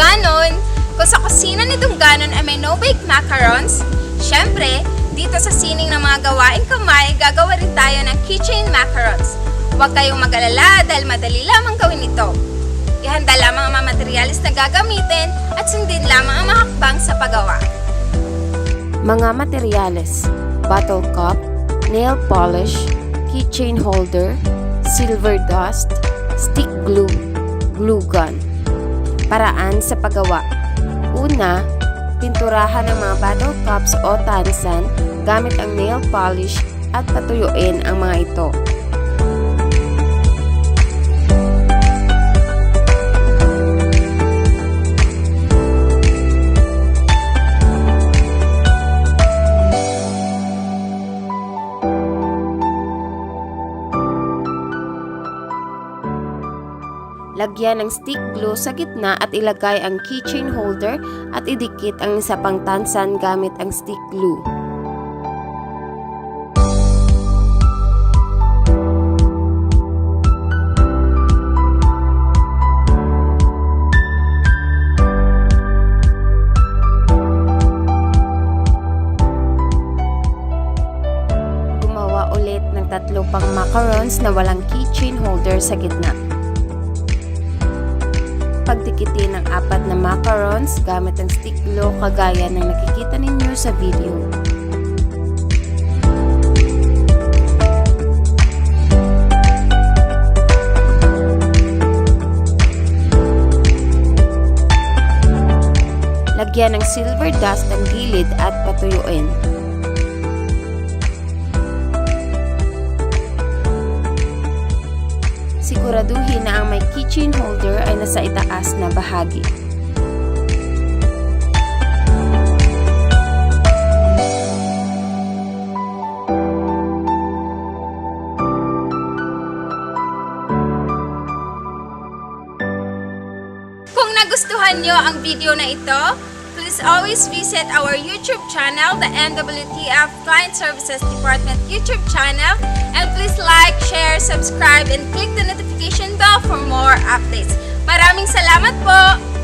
ganon, kung sa kusina ni Dungganon ay may no-bake macarons, syempre, dito sa sining ng mga gawaing kamay, gagawa rin tayo ng keychain macarons. Huwag kayong mag-alala dahil madali lamang gawin ito. Ihanda lamang ang mga materialis na gagamitin at sundin lamang ang mga hakbang sa paggawa. Mga materyales, bottle cup, nail polish, keychain holder, silver dust, stick glue, glue gun. Paraan sa paggawa. Una, pinturahan ang mga bottle cups o tansan gamit ang nail polish at patuyuin ang mga ito. Lagyan ng stick glue sa gitna at ilagay ang keychain holder at idikit ang isa pang tansan gamit ang stick glue. Ulit ng tatlo pang macarons na walang keychain holder sa gitna pagdikitin ang apat na macarons gamit ang stick glue kagaya ng nakikita ninyo sa video. Lagyan ng silver dust ang gilid at patuyuin. Siguraduhin na ang may keychain holder ay nasa itaas na bahagi. Kung nagustuhan nyo ang video na ito, please always visit our YouTube channel, the NWTF Client Services Department YouTube channel, and please like, share, subscribe, and click the notification bell for more updates. Maraming salamat po!